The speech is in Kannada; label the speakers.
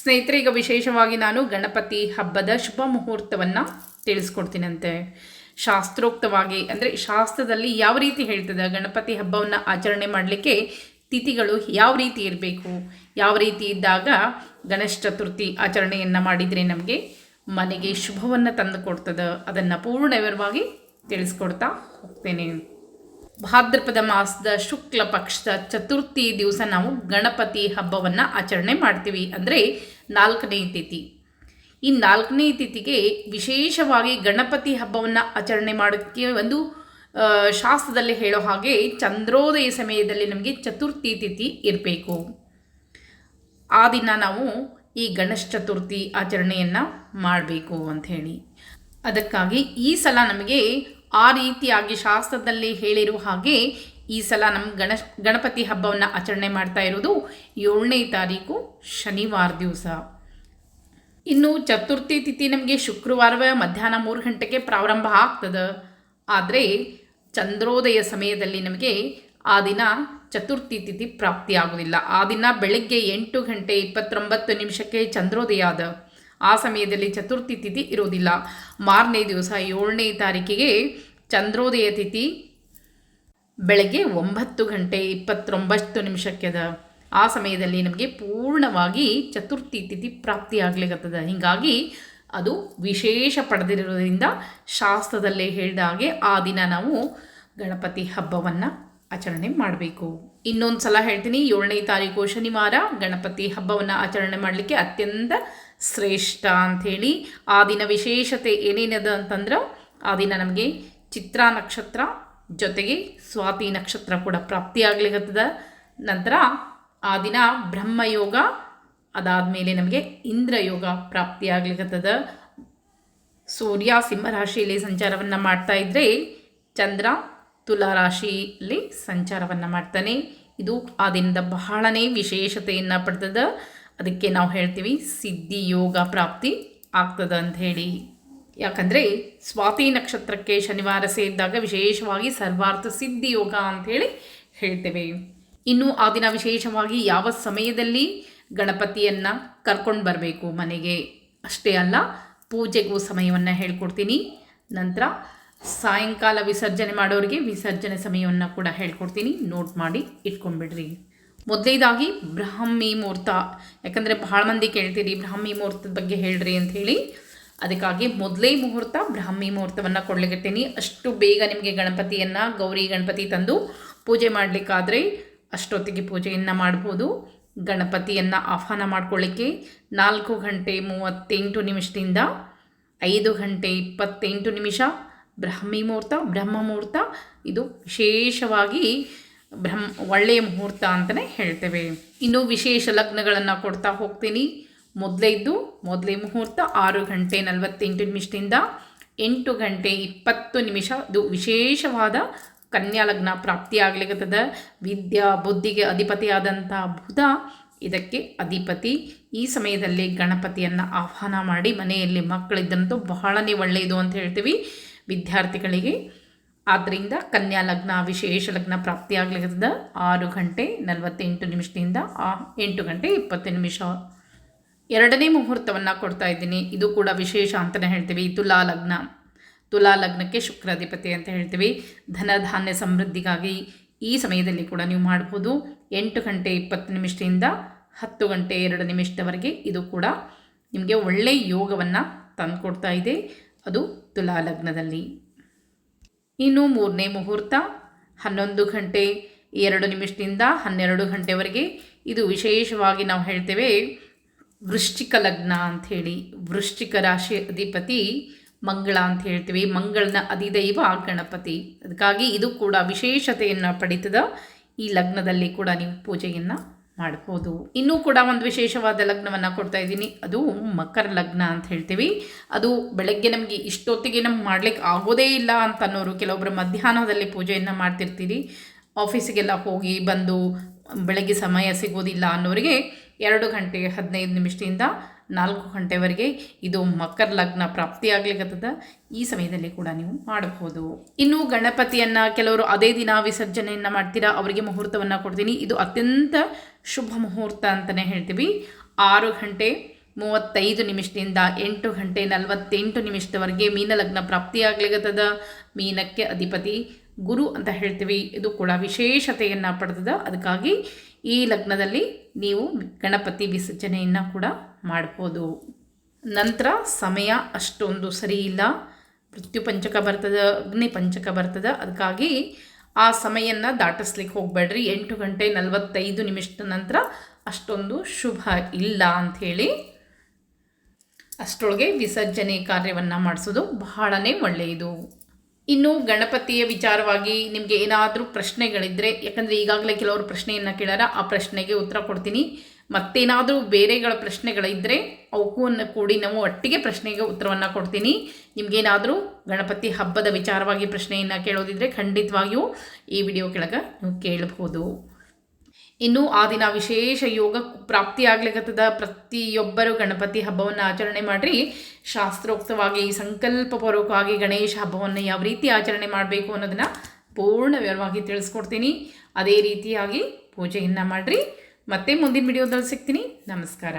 Speaker 1: ಸ್ನೇಹಿತರೆ, ಈಗ ವಿಶೇಷವಾಗಿ ನಾನು ಗಣಪತಿ ಹಬ್ಬದ ಶುಭ ಮುಹೂರ್ತವನ್ನು ತಿಳಿಸ್ಕೊಡ್ತೀನಂತೆ. ಶಾಸ್ತ್ರೋಕ್ತವಾಗಿ, ಅಂದರೆ ಶಾಸ್ತ್ರದಲ್ಲಿ ಯಾವ ರೀತಿ ಹೇಳ್ತದೆ, ಗಣಪತಿ ಹಬ್ಬವನ್ನು ಆಚರಣೆ ಮಾಡಲಿಕ್ಕೆ ತಿಥಿಗಳು ಯಾವ ರೀತಿ ಇರಬೇಕು, ಯಾವ ರೀತಿ ಇದ್ದಾಗ ಗಣೇಶ ಚತುರ್ಥಿ ಆಚರಣೆಯನ್ನು ಮಾಡಿದರೆ ನಮಗೆ ಮನೆಗೆ ಶುಭವನ್ನು ತಂದು ಕೊಡ್ತದೆ, ಅದನ್ನು ಪೂರ್ಣ ವಿವರವಾಗಿ ತಿಳಿಸ್ಕೊಡ್ತಾ ಹೋಗ್ತೇನೆ. ಭಾದ್ರಪದ ಮಾಸದ ಶುಕ್ಲ ಪಕ್ಷದ ಚತುರ್ಥಿ ದಿವಸ ನಾವು ಗಣಪತಿ ಹಬ್ಬವನ್ನು ಆಚರಣೆ ಮಾಡ್ತೀವಿ ಅಂದರೆ ನಾಲ್ಕನೇ ತಿಥಿ. ಈ ನಾಲ್ಕನೇ ತಿಥಿಗೆ ವಿಶೇಷವಾಗಿ ಗಣಪತಿ ಹಬ್ಬವನ್ನು ಆಚರಣೆ ಮಾಡೋಕ್ಕೆ ಒಂದು ಶಾಸ್ತ್ರದಲ್ಲಿ ಹೇಳೋ ಹಾಗೆ ಚಂದ್ರೋದಯ ಸಮಯದಲ್ಲಿ ನಮಗೆ ಚತುರ್ಥಿ ತಿಥಿ ಇರಬೇಕು. ಆ ದಿನ ನಾವು ಈ ಗಣೇಶ ಚತುರ್ಥಿ ಆಚರಣೆಯನ್ನು ಮಾಡಬೇಕು ಅಂಥೇಳಿ ಅದಕ್ಕಾಗಿ ಈ ಸಲ ನಮಗೆ ಆ ರೀತಿಯಾಗಿ ಶಾಸ್ತ್ರದಲ್ಲಿ ಹೇಳಿರುವ ಹಾಗೆ ಈ ಸಲ ನಮ್ಮ ಗಣಶ್ ಗಣಪತಿ ಹಬ್ಬವನ್ನು ಆಚರಣೆ ಮಾಡ್ತಾ ಇರೋದು ಏಳನೇ ತಾರೀಕು ಶನಿವಾರ ದಿವಸ. ಇನ್ನು ಚತುರ್ಥಿ ತಿಥಿ ನಮಗೆ ಶುಕ್ರವಾರವೇ ಮಧ್ಯಾಹ್ನ ಮೂರು ಗಂಟೆಗೆ ಪ್ರಾರಂಭ ಆಗ್ತದೆ. ಆದರೆ ಚಂದ್ರೋದಯ ಸಮಯದಲ್ಲಿ ನಮಗೆ ಆ ದಿನ ಚತುರ್ಥಿ ತಿಥಿ ಪ್ರಾಪ್ತಿಯಾಗೋದಿಲ್ಲ. ಆ ದಿನ ಬೆಳಗ್ಗೆ ಎಂಟು ಗಂಟೆ ಇಪ್ಪತ್ತೊಂಬತ್ತು ನಿಮಿಷಕ್ಕೆ ಚಂದ್ರೋದಯ ಆದ. ಆ ಸಮಯದಲ್ಲಿ ಚತುರ್ಥಿ ತಿಥಿ ಇರೋದಿಲ್ಲ ಮಾರನೇ ದಿವಸ ಏಳನೇ ತಾರೀಕಿಗೆ ಚಂದ್ರೋದಯ ತಿಥಿ ಬೆಳಗ್ಗೆ ಒಂಬತ್ತು ಗಂಟೆ ಇಪ್ಪತ್ತೊಂಬತ್ತು ನಿಮಿಷಕ್ಕೆ ಅದ ಆ ಸಮಯದಲ್ಲಿ ನಮಗೆ ಪೂರ್ಣವಾಗಿ ಚತುರ್ಥಿ ತಿಥಿ ಪ್ರಾಪ್ತಿಯಾಗ್ಲಿಕ್ಕತ್ತದ ಹೀಗಾಗಿ ಅದು ವಿಶೇಷ ಪಡೆದಿರೋದ್ರಿಂದ ಶಾಸ್ತ್ರದಲ್ಲೇ ಹೇಳಿದ ಹಾಗೆ ಆ ದಿನ ನಾವು ಗಣಪತಿ ಹಬ್ಬವನ್ನು ಆಚರಣೆ ಮಾಡಬೇಕು. ಇನ್ನೊಂದು ಸಲ ಹೇಳ್ತೀನಿ, ಏಳನೇ ತಾರೀಕು ಶನಿವಾರ ಗಣಪತಿ ಹಬ್ಬವನ್ನು ಆಚರಣೆ ಮಾಡಲಿಕ್ಕೆ ಅತ್ಯಂತ ಶ್ರೇಷ್ಠ ಅಂಥೇಳಿ ಆ ದಿನ ವಿಶೇಷತೆ ಏನೇನದ ಅಂತಂದ್ರೆ ಆ ದಿನ ನಮಗೆ ಚಿತ್ರ ನಕ್ಷತ್ರ ಜೊತೆಗೆ ಸ್ವಾತಿ ನಕ್ಷತ್ರ ಕೂಡ ಪ್ರಾಪ್ತಿಯಾಗ್ಲಿಕ್ಕತ್ತದ ನಂತರ ಆ ದಿನ ಬ್ರಹ್ಮಯೋಗ, ಅದಾದಮೇಲೆ ನಮಗೆ ಇಂದ್ರಯೋಗ ಪ್ರಾಪ್ತಿಯಾಗ್ಲಿಕ್ಕತ್ತದ ಸೂರ್ಯ ಸಿಂಹರಾಶಿಯಲ್ಲಿ ಸಂಚಾರವನ್ನು ಮಾಡ್ತಾ ಇದ್ದರೆ ಚಂದ್ರ ತುಲಾ ರಾಶಿಯಲ್ಲಿ ಸಂಚಾರವನ್ನು ಮಾಡ್ತಾನೆ. ಇದು ಆ ದಿನದ ಬಹಳನೇ ವಿಶೇಷತೆಯನ್ನು ಪಡ್ತದ. ಅದಕ್ಕೆ ನಾವು ಹೇಳ್ತೀವಿ, ಸಿದ್ಧಿ ಯೋಗ ಪ್ರಾಪ್ತಿ ಆಗ್ತದೆ ಅಂತ ಹೇಳಿ. ಯಾಕಂದರೆ ಸ್ವಾತಿ ನಕ್ಷತ್ರಕ್ಕೆ ಶನಿವಾರ ಸೇರಿದಾಗ ವಿಶೇಷವಾಗಿ ಸರ್ವಾರ್ಥ ಸಿದ್ಧಿ ಯೋಗ ಅಂಥೇಳಿ ಹೇಳ್ತೇವೆ. ಇನ್ನು ಆ ದಿನ ವಿಶೇಷವಾಗಿ ಯಾವ ಸಮಯದಲ್ಲಿ ಗಣಪತಿಯನ್ನು ಕರ್ಕೊಂಡು ಬರಬೇಕು ಮನೆಗೆ? ಅಷ್ಟೇ ಅಲ್ಲ, ಪೂಜೆಗೂ ಸಮಯವನ್ನು ಹೇಳ್ಕೊಡ್ತೀನಿ. ನಂತರ ಸಾಯಂಕಾಲ ವಿಸರ್ಜನೆ ಮಾಡೋರಿಗೆ ವಿಸರ್ಜನೆ ಸಮಯವನ್ನು ಕೂಡ ಹೇಳ್ಕೊಡ್ತೀನಿ. ನೋಟ್ ಮಾಡಿ ಇಟ್ಕೊಂಡ್ಬಿಡ್ರಿ. ಮೊದಲೇದಾಗಿ ಬ್ರಾಹ್ಮಿ ಮುಹೂರ್ತ ಯಾಕಂದರೆ ಭಾಳ ಮಂದಿ ಕೇಳ್ತೀರಿ, ಬ್ರಾಹ್ಮಿ ಮುಹೂರ್ತದ ಬಗ್ಗೆ ಹೇಳ್ರಿ ಅಂತ ಹೇಳಿ. ಅದಕ್ಕಾಗಿ ಮೊದಲೇ ಮುಹೂರ್ತ ಬ್ರಾಹ್ಮಿ ಮುಹೂರ್ತವನ್ನು ಕೊಡ್ಲಿಕತ್ತೀನಿ. ಅಷ್ಟು ಬೇಗ ನಿಮಗೆ ಗಣಪತಿಯನ್ನು, ಗೌರಿ ಗಣಪತಿ ತಂದು ಪೂಜೆ ಮಾಡಲಿಕ್ಕಾದರೆ ಅಷ್ಟೊತ್ತಿಗೆ ಪೂಜೆಯನ್ನು ಮಾಡ್ಬೋದು. ಗಣಪತಿಯನ್ನು ಆಹ್ವಾನ ಮಾಡ್ಕೊಳ್ಳಿಕ್ಕೆ ನಾಲ್ಕು ಗಂಟೆ ಮೂವತ್ತೆಂಟು ನಿಮಿಷದಿಂದ ಐದು ಗಂಟೆ ಇಪ್ಪತ್ತೆಂಟು ನಿಮಿಷ ಬ್ರಾಹ್ಮಿ ಮುಹೂರ್ತ ಬ್ರಹ್ಮ ಮುಹೂರ್ತ ಇದು ವಿಶೇಷವಾಗಿ ಬ್ರಹ್ಮ ಒಳ್ಳೆಯ ಮುಹೂರ್ತ ಅಂತಲೇ ಹೇಳ್ತೇವೆ. ಇನ್ನು ವಿಶೇಷ ಲಗ್ನಗಳನ್ನು ಕೊಡ್ತಾ ಹೋಗ್ತೀನಿ. ಮೊದಲೇ ಇದ್ದು ಮೊದಲೇ ಮುಹೂರ್ತ ಆರು ಗಂಟೆ ನಲವತ್ತೆಂಟು ನಿಮಿಷದಿಂದ ಎಂಟು ಗಂಟೆ ಇಪ್ಪತ್ತು ನಿಮಿಷ. ಇದು ವಿಶೇಷವಾದ ಕನ್ಯಾ ಲಗ್ನ ಪ್ರಾಪ್ತಿಯಾಗ್ಲಿಕ್ಕತ್ತದ ವಿದ್ಯಾ ಬುದ್ಧಿಗೆ ಅಧಿಪತಿಯಾದಂಥ ಬುಧ ಇದಕ್ಕೆ ಅಧಿಪತಿ. ಈ ಸಮಯದಲ್ಲಿ ಗಣಪತಿಯನ್ನು ಆಹ್ವಾನ ಮಾಡಿ ಮನೆಯಲ್ಲಿ ಮಕ್ಕಳಿದ್ದಂತೂ ಬಹಳನೇ ಒಳ್ಳೆಯದು ಅಂತ ಹೇಳ್ತೀವಿ. ವಿದ್ಯಾರ್ಥಿಗಳಿಗೆ ಆದ್ದರಿಂದ ಕನ್ಯಾ ಲಗ್ನ, ವಿಶೇಷ ಲಗ್ನ ಪ್ರಾಪ್ತಿಯಾಗಲಿದ್ದ ಆರು ಗಂಟೆ ನಲವತ್ತೆಂಟು ನಿಮಿಷದಿಂದ ಆ ಎಂಟು ಗಂಟೆ ಇಪ್ಪತ್ತು ನಿಮಿಷ. ಎರಡನೇ ಮುಹೂರ್ತವನ್ನು ಕೊಡ್ತಾ ಇದ್ದೀನಿ. ಇದು ಕೂಡ ವಿಶೇಷ ಅಂತಲೇ ಹೇಳ್ತೀವಿ. ತುಲಾ ಲಗ್ನ. ತುಲಾ ಲಗ್ನಕ್ಕೆ ಶುಕ್ರಾಧಿಪತಿ ಅಂತ ಹೇಳ್ತೀವಿ. ಧನಧಾನ್ಯ ಸಮೃದ್ಧಿಗಾಗಿ ಈ ಸಮಯದಲ್ಲಿ ಕೂಡ ನೀವು ಮಾಡ್ಬೋದು. ಎಂಟು ಗಂಟೆ ಇಪ್ಪತ್ತು ನಿಮಿಷದಿಂದ ಹತ್ತು ಗಂಟೆ ಎರಡು ನಿಮಿಷದವರೆಗೆ ಇದು ಕೂಡ ನಿಮಗೆ ಒಳ್ಳೆಯ ಯೋಗವನ್ನು ತಂದುಕೊಡ್ತಾ ಇದೆ. ಅದು ತುಲಾ ಲಗ್ನದಲ್ಲಿ. ಇನ್ನು ಮೂರನೇ ಮುಹೂರ್ತ, ಹನ್ನೊಂದು ಗಂಟೆ, ಎರಡು ನಿಮಿಷದಿಂದ ಹನ್ನೆರಡು ಗಂಟೆವರೆಗೆ. ಇದು ವಿಶೇಷವಾಗಿ ನಾವು ಹೇಳ್ತೇವೆ ವೃಶ್ಚಿಕ ಲಗ್ನ ಅಂಥೇಳಿ ವೃಶ್ಚಿಕ ರಾಶಿ ಅಧಿಪತಿ ಮಂಗಳ ಅಂತ ಹೇಳ್ತೀವಿ. ಮಂಗಳನ ಅಧಿದೈವ ಗಣಪತಿ. ಅದಕ್ಕಾಗಿ ಇದು ಕೂಡ ವಿಶೇಷತೆಯನ್ನು ಪಡೀತದ ಈ ಲಗ್ನದಲ್ಲಿ ಕೂಡ ನೀವು ಪೂಜೆಯನ್ನು ಮಾಡ್ಬೋದು. ಇನ್ನೂ ಕೂಡ ಒಂದು ವಿಶೇಷವಾದ ಲಗ್ನವನ್ನು ಕೊಡ್ತಾ ಇದ್ದೀನಿ. ಅದು ಮಕರ ಲಗ್ನ ಅಂತ ಹೇಳ್ತೀವಿ. ಅದು ಬೆಳಗ್ಗೆ ನಮಗೆ ಇಷ್ಟೊತ್ತಿಗೆ ನಮ್ಗೆ ಮಾಡ್ಲಿಕ್ಕೆ ಆಗೋದೇ ಇಲ್ಲ ಅಂತ ಅನ್ನೋರು ಕೆಲವೊಬ್ಬರು ಮಧ್ಯಾಹ್ನದಲ್ಲಿ ಪೂಜೆಯನ್ನು ಮಾಡ್ತಿರ್ತೀರಿ. ಆಫೀಸಿಗೆಲ್ಲ ಹೋಗಿ ಬಂದು, ಬೆಳಗ್ಗೆ ಸಮಯ ಸಿಗೋದಿಲ್ಲ ಅನ್ನೋರಿಗೆ ಎರಡು ಗಂಟೆ ಹದಿನೈದು ನಿಮಿಷದಿಂದ ನಾಲ್ಕು ಗಂಟೆವರೆಗೆ ಇದು ಮಕರ ಲಗ್ನ ಪ್ರಾಪ್ತಿಯಾಗ್ಲಿಕ್ಕತ್ತದ ಈ ಸಮಯದಲ್ಲಿ ಕೂಡ ನೀವು ಮಾಡಬಹುದು. ಇನ್ನು ಗಣಪತಿಯನ್ನು ಕೆಲವರು ಅದೇ ದಿನ ವಿಸರ್ಜನೆಯನ್ನು ಮಾಡ್ತೀರಾ? ಅವರಿಗೆ ಮುಹೂರ್ತವನ್ನು ಕೊಡ್ತೀನಿ. ಇದು ಅತ್ಯಂತ ಶುಭ ಮುಹೂರ್ತ ಅಂತಲೇ ಹೇಳ್ತೀವಿ. ಆರು ಗಂಟೆ ಮೂವತ್ತೈದು ನಿಮಿಷದಿಂದ ಎಂಟು ಗಂಟೆ ನಲವತ್ತೆಂಟು ನಿಮಿಷದವರೆಗೆ ಮೀನ ಲಗ್ನ ಪ್ರಾಪ್ತಿಯಾಗ್ಲಿಗತ್ತದ? ಮೀನಕ್ಕೆ ಅಧಿಪತಿ, ಗುರು ಅಂತ ಹೇಳ್ತೀವಿ. ಇದು ಕೂಡ ವಿಶೇಷತೆಯನ್ನು ಪಡೆದದ. ಅದಕ್ಕಾಗಿ ಈ ಲಗ್ನದಲ್ಲಿ ನೀವು ಗಣಪತಿ ವಿಸರ್ಜನೆಯನ್ನು ಕೂಡ ಮಾಡ್ಬೋದು. ನಂತರ ಸಮಯ ಅಷ್ಟೊಂದು ಸರಿ ಇಲ್ಲ. ಮೃತ್ಯು ಪಂಚಕ ಬರ್ತದ, ಅಗ್ನಿ ಪಂಚಕ ಬರ್ತದ. ಅದಕ್ಕಾಗಿ ಆ ಸಮಯನ ದಾಟಿಸ್ಲಿಕ್ಕೆ ಹೋಗಬೇಡ್ರಿ. ಎಂಟು ಗಂಟೆ ನಲವತ್ತೈದು ನಿಮಿಷದ ನಂತರ ಅಷ್ಟೊಂದು ಶುಭ ಇಲ್ಲ ಅಂಥೇಳಿ ಅಷ್ಟರೊಳಗೆ ವಿಸರ್ಜನೆ ಕಾರ್ಯವನ್ನು ಮಾಡಿಸೋದು ಬಹಳನೇ ಒಳ್ಳೆಯದು. ಇನ್ನು ಗಣಪತಿಯ ವಿಚಾರವಾಗಿ ನಿಮಗೆ ಏನಾದರೂ ಪ್ರಶ್ನೆಗಳಿದ್ದರೆ ಯಾಕಂದರೆ ಈಗಾಗಲೇ ಕೆಲವರು ಪ್ರಶ್ನೆಯನ್ನು ಕೇಳಾರ ಆ ಪ್ರಶ್ನೆಗೆ ಉತ್ತರ ಕೊಡ್ತೀನಿ. ಮತ್ತೇನಾದರೂ ಬೇರೆಗಳ ಪ್ರಶ್ನೆಗಳಿದ್ದರೆ ಅವಕ್ಕೂ ಕೂಡಿ ನಾವು ಒಟ್ಟಿಗೆ ಪ್ರಶ್ನೆಗೆ ಉತ್ತರವನ್ನು ಕೊಡ್ತೀನಿ. ನಿಮಗೇನಾದರೂ ಗಣಪತಿ ಹಬ್ಬದ ವಿಚಾರವಾಗಿ ಪ್ರಶ್ನೆಯನ್ನು ಕೇಳೋದಿದ್ದರೆ ಖಂಡಿತವಾಗಿಯೂ ಈ ವಿಡಿಯೋ ಕೆಳಗೆ ನೀವು ಕೇಳಬಹುದು. ಇನ್ನು ಆ ದಿನ ವಿಶೇಷ ಯೋಗ ಪ್ರಾಪ್ತಿ ಪ್ರಾಪ್ತಿಯಾಗ್ಲಿಕ್ಕತ್ತದ ಪ್ರತಿಯೊಬ್ಬರು ಗಣಪತಿ ಹಬ್ಬವನ್ನು ಆಚರಣೆ ಮಾಡಿರಿ. ಶಾಸ್ತ್ರೋಕ್ತವಾಗಿ ಸಂಕಲ್ಪಪೂರ್ವಕವಾಗಿ ಗಣೇಶ ಹಬ್ಬವನ್ನು ಯಾವ ರೀತಿ ಆಚರಣೆ ಮಾಡಬೇಕು ಅನ್ನೋದನ್ನು ಪೂರ್ಣ ವಿವರವಾಗಿ ತಿಳಿಸ್ಕೊಡ್ತೀನಿ. ಅದೇ ರೀತಿಯಾಗಿ ಪೂಜೆಯನ್ನು ಮಾಡಿರಿ. ಮತ್ತೆ ಮುಂದಿನ ವಿಡಿಯೋದಲ್ಲಿ ಸಿಗ್ತೀನಿ. ನಮಸ್ಕಾರ.